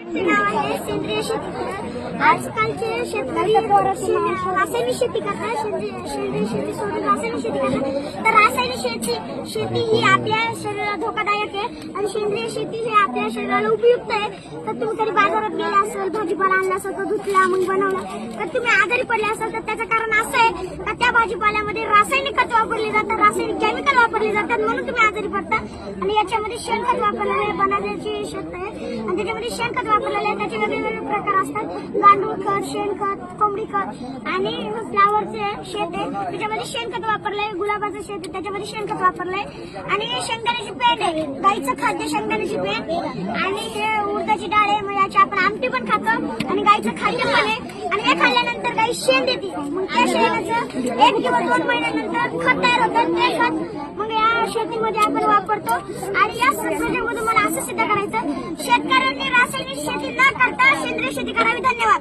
सेंद्रिय शेती करत आजकालचे शेतकरी रासायनिक शेती करतात सेंद्रिय शेती सोडून रासायनिक शेती करतात. तर रासायनिक शेती शेती ही आपल्या शरीराला धोकादायक आहे आणि सेंद्रिय शेती ही आपल्या शरीराला उपयुक्त आहे. तर तुम्ही कधी बाजारात गेले असेल भाजीपाला आणला असेल तो धुतला मग बनवला. तर तुम्ही आजारी पडले असाल तर त्याचं कारण असं आहे का त्या भाजीपाल्यामध्ये रासायनिक खत वापरले जातात रासायनिक केमिकल वापरले जातात म्हणून तुम्ही आजारी पडता. आणि याच्यामध्ये शेणखत वापरलेलं आहे शेत त्याच्यामध्ये शेणखत वापरलेलं आहे त्याचे वेगवेगळे प्रकार असतात. गांडूळ खत शेणखत कोंबडी खत. आणि फ्लावरचे शेत आहे. त्याच्यामध्ये शेणखत वापरलंय गुलाबाचं शेत आहे. त्याच्यामध्ये शेणखत वापरलंय. आणि हे शेंगदाण्याची पेंड आहे. गाईचं खाद्य शेंगदाण्याची पेंड. आणि हे उडदाची डाळ आहे मग याची आपण आमटी पण खातो. आणि गाईचं खाद्य पण आहे. आणि हे खाल्ल्यानंतर गाई शेण देते. मग त्या शेणाचं एक किंवा दोन महिन्यानंतर खत तयार होतं. ते खत मग या शेतीमध्ये आपण वापरतो. आणि या संशोधनामधून मला रासायनिक शेती न करता सेंद्रिय शेती करावी. धन्यवाद.